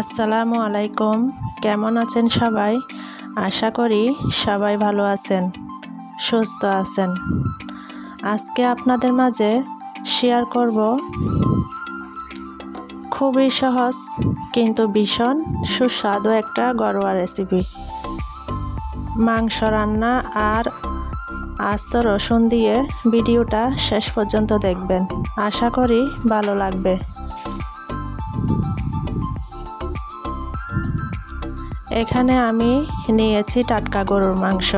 আসসালামু আলাইকুম। কেমন আছেন সবাই? আশা করি সবাই ভালো আছেন, সুস্থ আছেন। আজকে আপনাদের মাঝে শেয়ার করব খুবই সহজ কিন্তু ভীষণ সুস্বাদু একটা ঘরোয়া রেসিপি মাংস রান্না আর আস্ত রসুন দিয়ে ভিডিওটা শেষ পর্যন্ত দেখবেন। আশা করি ভালো লাগবে। এখানে আমি নিয়েছি টাটকা গরুর মাংস।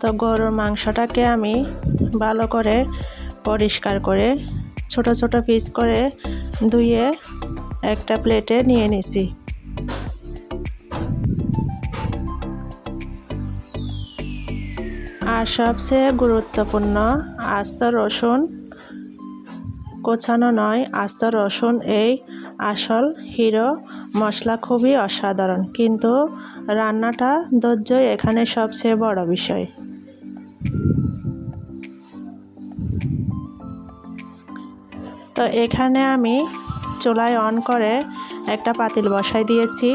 তো গরুর মাংসটাকে আমি ভালো করে পরিষ্কার করে ছোট ছোট পিস করে ধুয়ে একটা প্লেটে নিয়ে নিছি। আর সবচেয়ে গুরুত্বপূর্ণ আস্ত রসুন কোচানো নয়, আস্ত রসুন এই আসল হিরো মশলা খুবই অসাধারণ, কিন্তু রান্নাটা ধৈর্যই এখানে সবচেয়ে বড় বিষয়। তো এখানে আমি চুলায় অন করে একটা পাতিল বসাই দিয়েছি।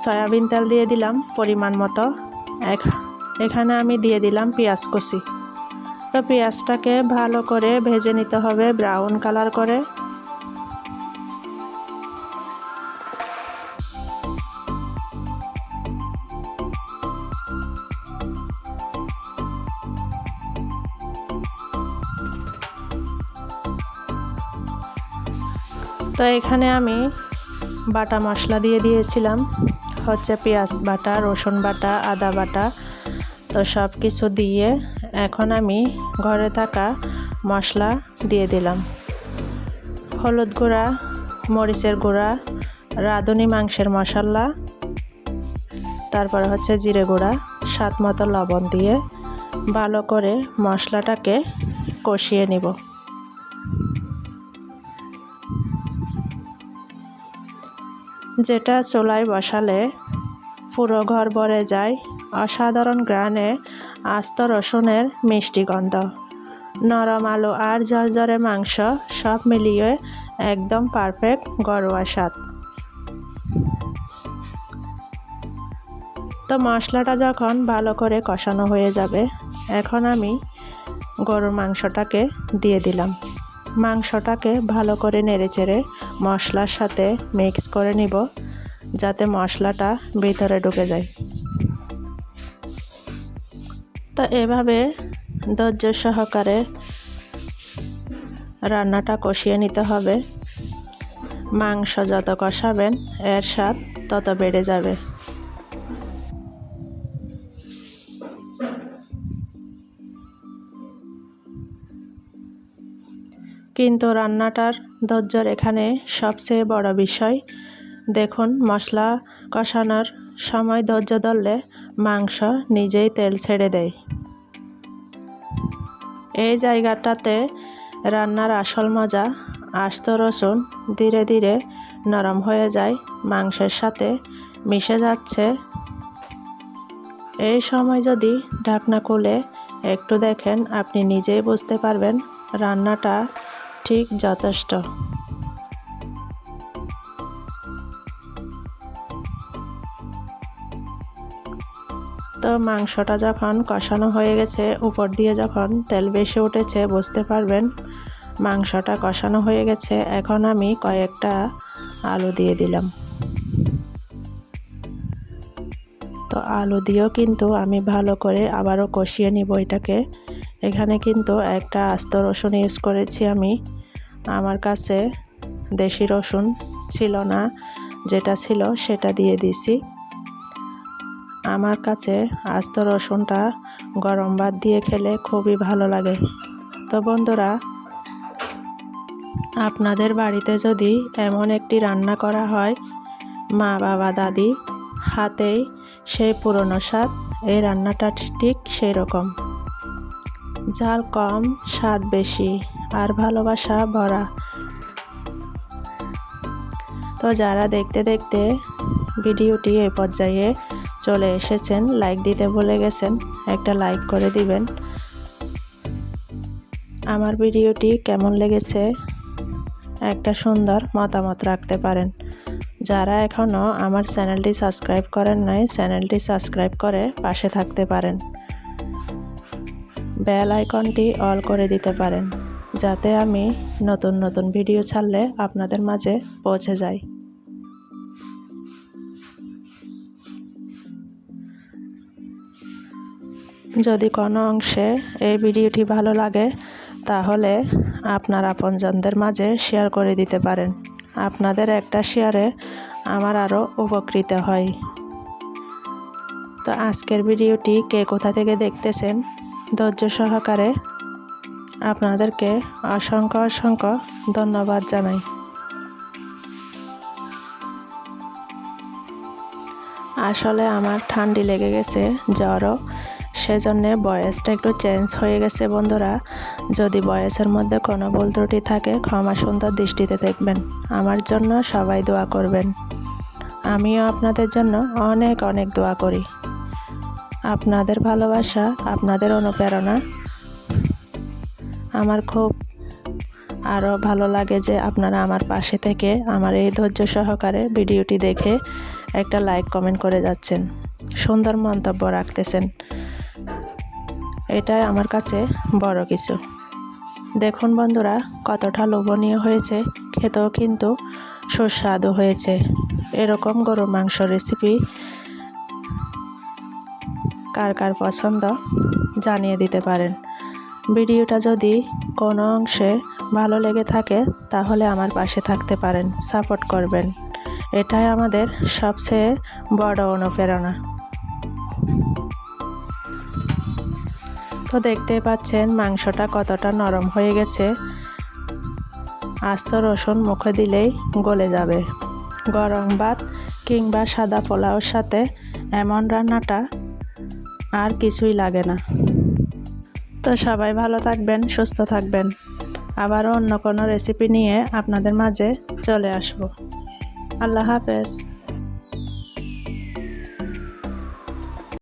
সয়াবিন তেল দিয়ে দিলাম পরিমাণ মতো। এখানে আমি দিয়ে দিলাম পেঁয়াজ কষি তো পেঁয়াজটাকে ভালো করে ভেজে নিতে হবে ব্রাউন কালার করে। তো এখানে আমি বাটা মশলা দিয়ে দিয়েছিলাম। হচ্ছে পেঁয়াজ বাটা, রসুন বাটা, আদা বাটা, তো সব কিছু দিয়ে এখন আমি ঘরে থাকা মশলা দিয়ে দিলাম। হলুদ গুঁড়া, মরিচের গুঁড়া, রাঁধুনি মাংসের মশলা, তারপরে হচ্ছে জিরে গুঁড়া, স্বাদ মতো লবণ দিয়ে ভালো করে মশলাটাকে কষিয়ে নিব। যেটা চুলায় বসালে পুরো ঘর ভরে যায়। অসাধারণ গ্রানে আস্ত রসুনের মিষ্টি গন্ধ। নরম আলু আর ঝরঝরে মাংস সব মিলিয়ে একদম পারফেক্ট ঘরোয়া স্বাদ। তো মশলাটা যখন ভালো করে কষানো হয়ে যাবে, এখন আমি গরুর মাংসটাকে দিয়ে দিলাম। মাংসটাকে ভালো করে নেড়েচেড়ে মশলার সাথে মিক্স করে নিব, যাতে মশলাটা ভিতরে ঢুকে যায়। তো এভাবে ধৈর্য সহকারে রান্নাটা কষিয়ে নিতে হবে। মাংস যত কষাবেন, এর স্বাদ তত বেড়ে যাবে। কিন্তু রান্নাটার ধৈর্যর এখানে সবচেয়ে বড় বিষয়। দেখুন, মশলা কষানোর সময় ধৈর্য ধরলে মাংস নিজেই তেল ছেড়ে দেয়। এই জায়গাটাতে রান্নার আসল মজা আস্ত রসুন ধীরে ধীরে নরম হয়ে যায়, মাংসের সাথে মিশে যাচ্ছে। এই সময় যদি ঢাকনা খুলে একটু দেখেন, আপনি নিজেই বুঝতে পারবেন রান্নাটা ঠিক যথেষ্ট। তো মাংসটা যখন কষানো হয়ে গেছে, উপর দিয়ে যখন তেল বেশি উঠেছে, বুঝতে পারবেন মাংসটা কষানো হয়ে গেছে। এখন আমি কয়েকটা আলু দিয়ে দিলাম। তো আলু দিয়েও কিন্তু আমি ভালো করে আবারও কষিয়ে নিব এটাকে। এখানে কিন্তু একটা আস্ত রসুন ইউজ করেছি আমি। আমার কাছে দেশি রসুন ছিল না, যেটা ছিল সেটা দিয়ে দিছি। আমার কাছে আস্ত রসুনটা গরম ভাত দিয়ে খেলে খুবই ভালো লাগে। তো বন্ধুরা, আপনাদের বাড়িতে যদি এমন একটি রান্না করা হয়, মা, বাবা, দাদি, হাতেই সেই পুরনো স্বাদ, এই রান্নাটা ঠিক সেই রকম ঝাল কম স্বাদ বেশি আর ভালোবাসা ভরা। তো যারা দেখতে দেখতে ভিডিওটি এ পর্যায়ে চলে এসেছেন লাইক দিতে ভুলে গেছেন, একটা লাইক করে দিবেন। আমার ভিডিওটি কেমন লেগেছে? একটা সুন্দর মতামত রাখতে পারেন। যারা এখনও আমার চ্যানেলটি সাবস্ক্রাইব করেন নাই, চ্যানেলটি সাবস্ক্রাইব করে পাশে থাকতে পারেন। বেল আইকনটি অল করে দিতে পারেন, যাতে আমি নতুন নতুন ভিডিও ছাড়লে আপনাদের মাঝে পৌঁছে যায় যদি কোনো অংশে এই ভিডিওটি ভালো লাগে, তাহলে আপনার আপনজনদের মাঝে শেয়ার করে দিতে পারেন। আপনাদের একটা শেয়ারে আমার আরও উপকৃত হয়। তো আজকের ভিডিওটি কে কোথা থেকে দেখতেছেন? ধৈর্য সহকারে আপনাদেরকে অসংখ্য অসংখ্য ধন্যবাদ জানাই। আসলে আমার ঠান্ডি লেগে গেছে, জ্বরও। সেজন্যে বয়সটা একটু চেঞ্জ হয়ে গেছে বন্ধুরা। যদি বয়সের মধ্যে কোনো ভুল ত্রুটি থাকে, ক্ষমা সুন্দর দৃষ্টিতে দেখবেন। আমার জন্য সবাই দোয়া করবেন। আমিও আপনাদের জন্য অনেক অনেক দোয়া করি। আপনাদের ভালোবাসা, আপনাদের অনুপ্রেরণা। আমার খুব আরও ভালো লাগে যে আপনারা আমার পাশে থেকে আমার এই ধৈর্য সহকারে ভিডিওটি দেখে একটা লাইক, কমেন্ট করে যাচ্ছেন। সুন্দর মন্তব্য রাখতেছেন। এটাই আমার কাছে বড় কিছু। দেখুন বন্ধুরা, কতটা লোভনীয় হয়েছে, খেতেও কিন্তু সুস্বাদু হয়েছে। এরকম গরুর মাংস রেসিপি কার কার পছন্দ জানিয়ে দিতে পারেন। ভিডিওটা যদি কোনো অংশে ভালো লেগে থাকে, তাহলে আমার পাশে থাকতে পারেন, সাপোর্ট করবেন। এটাই আমাদের সবচেয়ে বড় অনুপ্রেরণা। তো দেখতেই পাচ্ছেন, মাংসটা কতটা নরম হয়ে গেছে। আস্ত রসুন মুখে দিলেই গলে যাবে। গরম ভাত কিংবা সাদা পোলাওর সাথে এমন রান্নাটা আর কিছুই লাগে না। তো সবাই ভালো থাকবেন, সুস্থ থাকবেন। আবারও অন্য কোনো রেসিপি নিয়ে আপনাদের মাঝে চলে আসব। আল্লাহ হাফেজ।